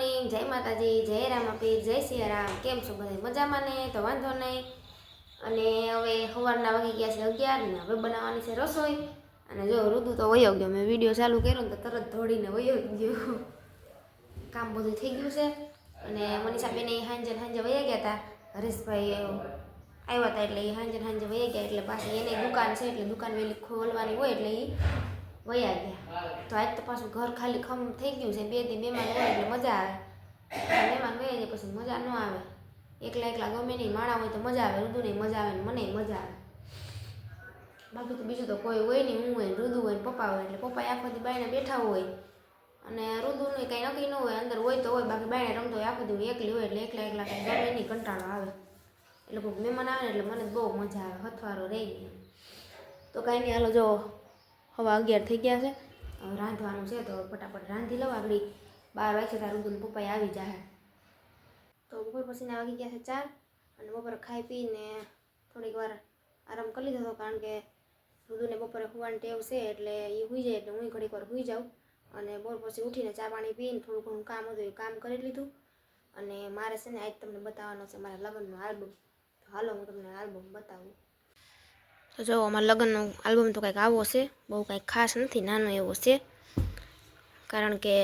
Morning જય માતાજી, જય રામાપીર, જય સિયારામ. કેમ છો બધા? મજામાં ને? તો વાંધો નહીં. અને હવે સવારના વાગી ગયા છે અગિયાર ને હવે બનાવવાની છે રસોઈ. અને જો ઋતુ તો વયો ગયો. મેં વીડિયો ચાલુ કર્યો ને તો તરત ધોડીને વયો ગયો. કામ બધું થઈ ગયું છે. અને મનીષાબેન એ સાંજે સાંજે વયા ગયા હતા હરેશભાઈ આવ્યા હતા એટલે એ હાંજે સાંજે વયા ગયા. એટલે પાછી એને દુકાન છે, એટલે દુકાન વહેલી ખોલવાની હોય એટલે એ વયા ગયા. તો આજ તો પાછું ઘર ખાલી ખમ થઈ ગયું છે, બે દી મહેમાન હોય એટલે મજા આવે. મહેમાન વયા જાય પછી મજા ન આવે. એકલા એકલા ગમે નહીં, માણા હોય તો મજા આવે, રુદુ નહીં મજા આવે ને મને મજા આવે. બાકી તો બીજું તો કોઈ હોય નહીં, હું હોય રુદુ હોય પપ્પા હોય એટલે પપ્પા આખો દી બાયણે બેઠા હોય. અને રુદુનું કંઈ નક્કી ન હોય, અંદર હોય તો હોય, બાકી બાયણે રમતો હોય, આખો દી એકલી હોય એટલે એકલા એકલા કંઈ ગમે નહીં, કંટાળો આવે. એટલે મહેમાન આવે ને એટલે મને બહુ મજા આવે, હથવારો રહી ગયો તો કાંઈ નહીં, હાલો જો. હવા અગિયાર થઈ ગયા છે. રાંધવાનું છે તો ફટાફટ રાંધી લઉં. આગળ બાર વાગે તારું રુદુન પપ્પાએ આવી જાય તો બપોર પછીના વાગી ગયા છે ચાર અને બપોરે ખાઈ પીને થોડીક વાર આરામ કરી લીધો હતો કારણ કે રુદુને બપોરે સુવાની ટેવ છે એટલે એ સુઈ જાય એટલે હું ઘડીક વાર સુઈ જાઉં. અને બપોર પછી ઉઠીને ચા પાણી પીને થોડું ઘણું કામ હતું એ કામ કરી લીધું. અને મારે છે ને આજ તમને બતાવવાનો છે મારા લગ્નનો આલ્બમ. તો હાલો હું તમને આલ્બમ બતાવું. તો જો અમારા લગ્નનો આલ્બમ તો કંઈક આવો છે, બહુ કંઈક ખાસ નથી, નાનો એવો છે. કારણ કે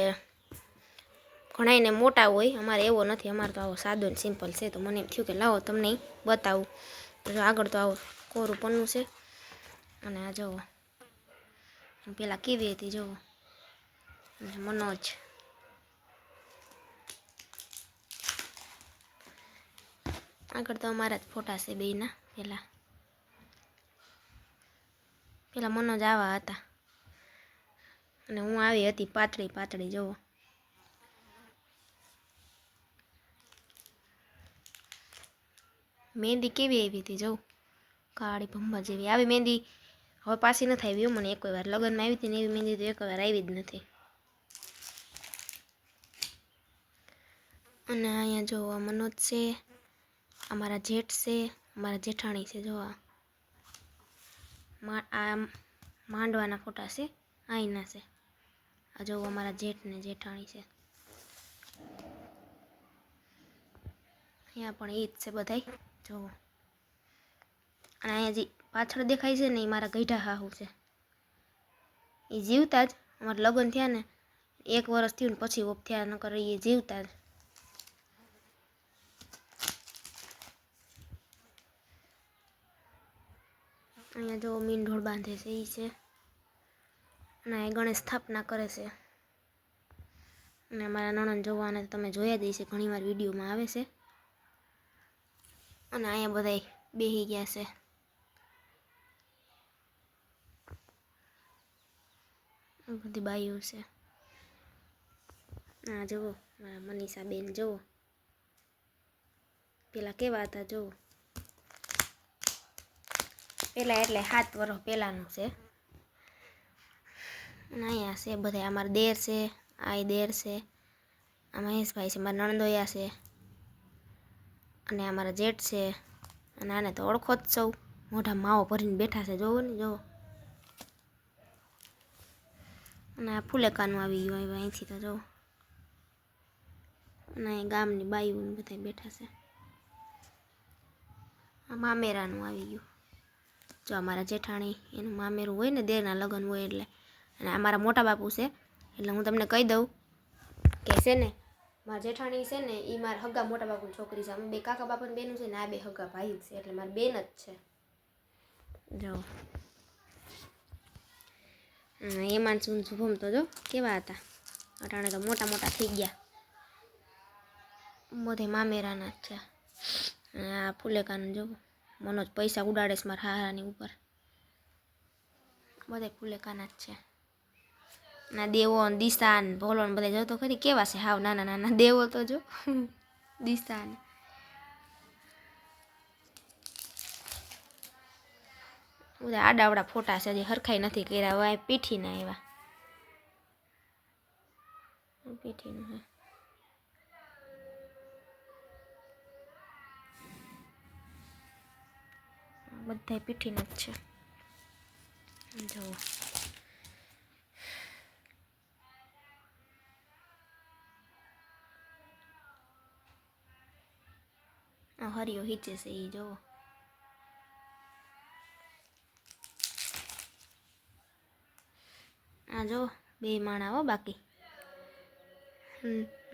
ઘણાઈને મોટા હોય, અમારે એવો નથી, અમારે તો આવો સાદો ને સિમ્પલ છે. તો મને એમ થયું કે લાવો તમને બતાવું. તો જો આગળ તો આવો કોરું પન્નું છે. અને આ જુઓ પેલા કેવી હતી જુઓ મનોજ. આગળ તો અમારા જ ફોટા છે બેયના, પેલા. પેલા મનોજ આવા હતા. અને હું આવી હતી પાતળી પાતળી જુઓ મહેંદી કેવી આવી હતી, જવું. કાળી ભંભા જેવી. આવી મહેંદી હવે પાછી નથી આવી મને એક વાર લગ્નમાં આવી હતી ને એવી મહેંદી તો એક વાર આવી જ નથી. અને અહીંયા જો આ મનોજ છે અમારા જેઠ છે અમારા જેઠાણી છે જો આ માંડવાના ફોટા છે અહીંના છે. આ જો અમારા જેઠ ને જેઠાણી છે. અહીંયા પણ એ જ છે બધાય. જુઓ અને અહીંયા જે પાછળ દેખાય છે ને એ મારા ગઈઢા હાહુ છે. એ જીવતા જ. અમારા લગ્ન થયા ને એક વર્ષ થયું ને પછી ઓપ થયા, નકર એ જીવતા જ. અહીંયા જો મીન ઢોળ બાંધે છે એ છે. અને એ ગણેશ સ્થાપના કરે છે. અને અમારા નણંદ જોવાને તમે જોયા જ છે ઘણીવાર વિડીયોમાં આવે છે. અને અહીંયા બધા બેસી ગયા છે. બધી બાઈઓ છે. આ જુઓ, મારા મનીષા બેન જુઓ. પેલા કેવા હતા, જુઓ. પેલા એટલે સાત વર્ષ પહેલાંનું છે. અને અહીંયા છે બધા અમારા દેર છે, આ દેર છે, આ મહેશભાઈ છે, મારા નણંદોયા છે, અને અમારા જેઠ છે, અને આને તો ઓળખો જ સૌ. મોઢા માવો ભરીને બેઠા છે, જોવો ને, જોવો. અને આ ફૂલેકાનું આવી ગયું, આવ્યું અહીંથી તો જોવો. અને અહીં ગામની બાઈઓ ને બધા બેઠા છે. આ મામેરાનું આવી ગયું. જો અમારા જેઠાણી એનું મામેરું હોય ને દેરના લગ્ન હોય એટલે. અને અમારા મોટા બાપુ છે, એટલે હું તમને કહી દઉં કે છે ને, મારા જેઠાણી છે ને એ મારા હગા મોટા બાપુની છોકરી છે. અમે બે કાકા બાપાની બેનું છે ને, આ બે હગા ભાઈ છે, એટલે મારી બેન જ છે. જો. એમાં શું શુભમ તો જો, કેવા હતા? અટાણે તો મોટા મોટા થઈ ગયા. બધે મામેરાના જ છે. આ ફૂલેકાનું જો મનોજ પૈસા ઉડાડે છે મારા હારાની ઉપર. બધે ફુલેકાના જ છે. ના દેવો ને દિશા ભોલો ને બધા જો તો ખરી. કેવા છે હાવ નાના નાના દેવો તો જો. દિશા બધા આડાવડા ફોટા છે, હજી હરખાઈ નથી કર્યા. આ પીઠીના એવા પીઠીનું હે. બધા પીઠીના જ છે. જુઓ. આ હરિયો હિચે છે એ જુઓ. આ જુઓ, બે માણા હો બાકી.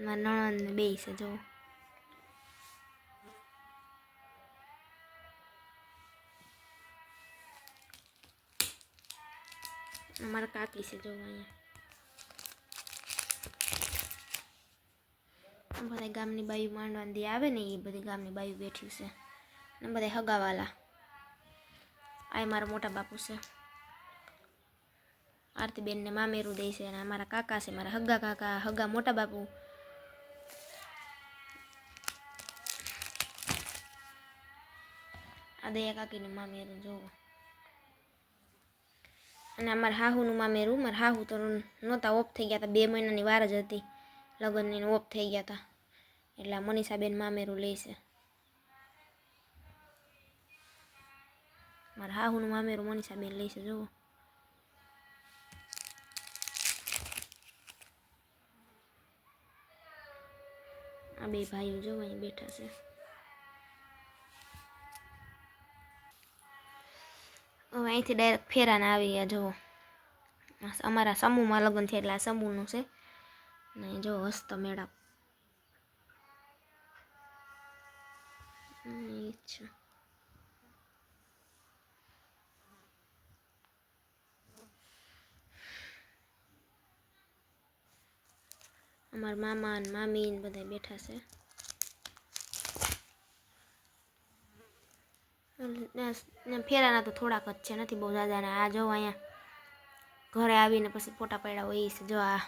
મારા નણંદ બે છે, જુઓ. અમારા કાકી છે જોવા અહીંયા બધા ગામની બાયું માંડવાની આવે ને એ બધી ગામની બાયું બેઠી છે ને બધા હગાવાલા આ મારા મોટા બાપુ છે આરતીબેનને મામેરું દે છે અને અમારા કાકા છે મારા હગા કાકા હગા મોટા બાપુ આ દયા કાકીને મામેરું જોવો અને અમારા હાહુનું મામેરું, મારા હાહુ તો નહોતા ઓફ થઈ ગયા હતા, બે મહિનાની વાર જ હતી. લગ્નની ઓફ થઈ ગયા હતા. એટલે આ મનીષાબેન મામેરું લે છે. મારા હાહુનું મામેરું મનીષાબેન લે જુઓ. આ બે ભાઈઓ જોવા બેઠા છે. હવે અહીંથી ડાયરેક્ટ ફેરાને આવી ગયા, જુઓ. અમારા સમૂહમાં લગ્ન છે એટલે આ સમૂહનું છે. ને જો હસ્ત મેળાપ અમારા મામા ને મામી ને બધા બેઠા છે ને- ને ફેરાના તો થોડાક જ છે, નથી બહુ દાદા ને આ જો અહીંયા ઘરે આવીને પછી ફોટા પાડ્યા હોય છે. જો આ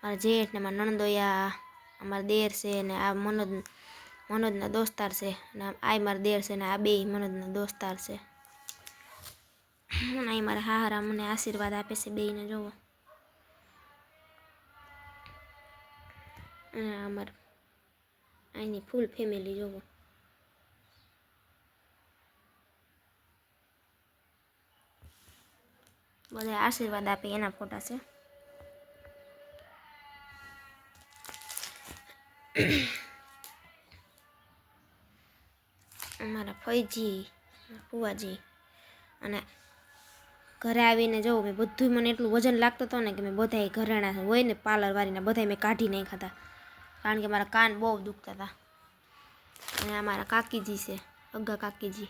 મારા જેઠ ને મારા નણંદોયા અમારા દેર છે ને આ મનોજ, મનોજના દોસ્તાર છે. ને આ મારા દેર છે ને આ બે મનોજના દોસ્તાર છે. અને મારા હાહરા મને આશીર્વાદ આપે છે બેયને જોવો અને અમારા અહીંની ફૂલ ફેમિલી જોવો બધા આશીર્વાદ આપે એના ફોટા છે અમારા ફઈજી ફુવાજી. અને ઘરે આવીને જવું મેં બધું મને એટલું વજન લાગતું હતું ને કે મેં બધાય ઘરેણા હોય ને પાર્લર વાળીને બધાય મેં કાઢી નાખ્યા હતા. કારણ કે મારા કાન બહુ દુખતા હતા. અને અમારા કાકીજી છે, અગ્ગા કાકીજી.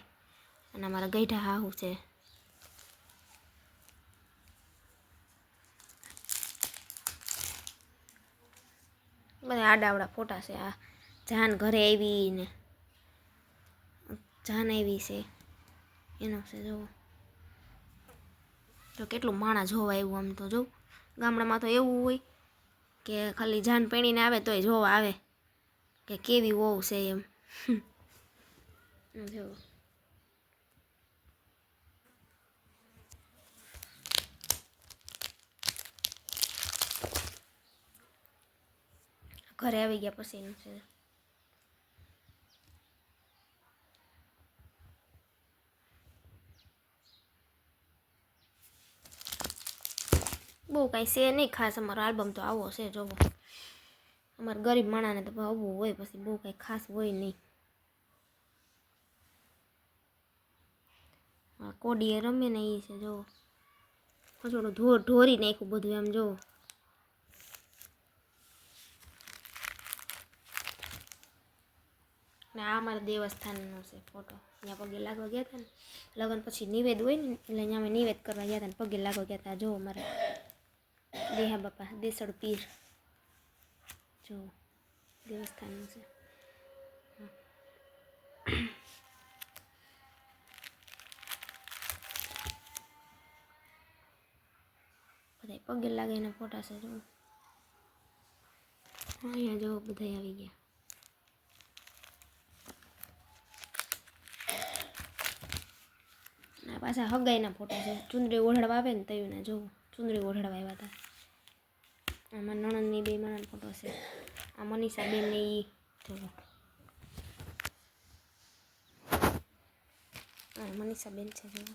અને અમારા ગઈઢા હાહુ છે. બધા આડાવડા ફોટા છે, આ જાન ઘરે આવી ને. જાન આવી છે, એનો છે, જોવો. તો કેટલું માણા જોવા આવ્યું આમ તો, જો. ગામડામાં તો એવું હોય કે ખાલી જાન પીણીને આવે તોય જોવા આવે કે કેવી વહુ છે એમ. જો ઘરે આવી ગયા પછીનું છે. બહુ કાંઈ છે નહીં ખાસ, અમારો આલ્બમ તો આવો છે, જોવો. અમારે ગરીબ માણાને તો આવવું હોય, પછી બહુ કાંઈ ખાસ હોય નહીં. કોડીએ રમે ને એ છે, જોવો. થોડું ઢોર ઢોરી નાખ્યું બધું એમ, જોવો ને આ અમારા દેવસ્થાનનો છે ફોટો અહીંયા પગે લાગવા ગયા હતા ને. લગ્ન પછી નિવેદ હોય ને, એટલે અહીંયા અમે નિવેદ કરવા ગયા હતા ને, પગે લાગવા ગયા હતા જો અમારા દેહા બાપા દેસડ પીર. જો, દેવસ્થાનનું છે. બધા પગે લાગે એના ફોટા છે, જો. અહીંયા જો બધા આવી ગયા. આ પાછા હગાઈના ફોટા છે. ચુંદડી ઓઢાડવા આવે ને તયું ને જો ચુંદડી ઓઢાડવા આવ્યા હતા આમાં નણંદની બે મારા ફોટો છે. આ મનીષા બેન ને ઈ જો આ મનીષા બેન છે જોવો.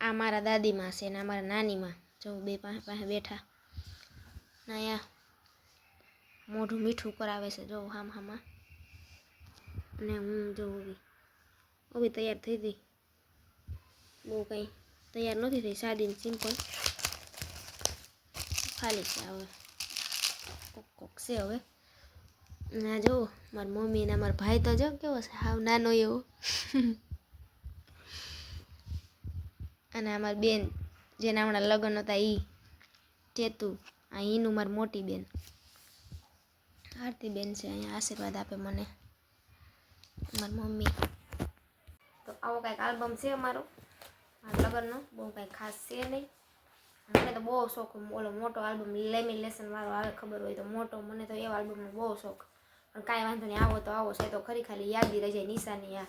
આ મારા દાદીમાં છે ને આ મારા નાનીમાં. જો બે પાસે પાસે બેઠા. નયા મોઢું મીઠું કરાવે છે. જો હામ હામાં. અને હું જો ઓવી ઓવી તૈયાર થઈ ગઈ. બહુ કંઈ તૈયાર નથી થઈ. સાદી સિમ્પલ. ખાલી છે હવે. કોક કોક છે હવે. ના જો, મારી મમ્મી ને મારા ભાઈ તો જો કેવો છે. હાવ નાનો એવો. અને અમારી બેન, જેના હમણાં લગ્ન હતા એ ચેતુ. આ એનું મારી મોટી બેન. બેન છે, અહીંયા આશીર્વાદ આપે મને. મારી મમ્મી. તો આવો કાંઈક આલ્બમ છે અમારો મારા લગ્નનો. બહુ કાંઈ ખાસ છે નહીં. મને તો બહુ શોખ, ઓલો મોટો આલ્બમ, લેમિનેશન વાળો આવે ખબર હોય તો મોટો. મને તો એવા આલ્બમનો બહુ શોખ. પણ કાંઈ વાંધો નહીં, આવો તો આવો છે. તો ખરી ખાલી યાદી રહી જાય નિશાની આ.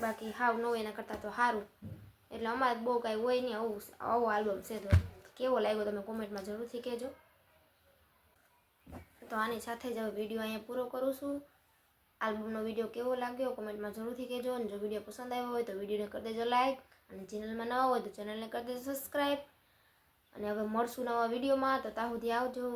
બાકી હાવ ન હોય એના કરતાં તો સારું એટલે અમારે બહુ કાંઈ હોય નહીં આવું, આવો આલ્બમ છે તો. કેવો લાગ્યો તમે કોમેન્ટમાં જરૂરથી કહેજો. તો આની સાથે જ હવે વીડિયો અહીંયા પૂરો કરું છું. આલ્બમનો વીડિયો કેવો લાગ્યો કોમેન્ટમાં જરૂરથી કહેજો અને જો વીડિયો પસંદ આવ્યો હોય તો વિડીયોને કરી દેજો લાઇક અને ચેનલમાં નવા હોય તો ચેનલને કરી દેજો સબસ્ક્રાઈબ અને હવે મળશું નવા વિડીયોમાં, તો ત્યાં સુધી આવજો.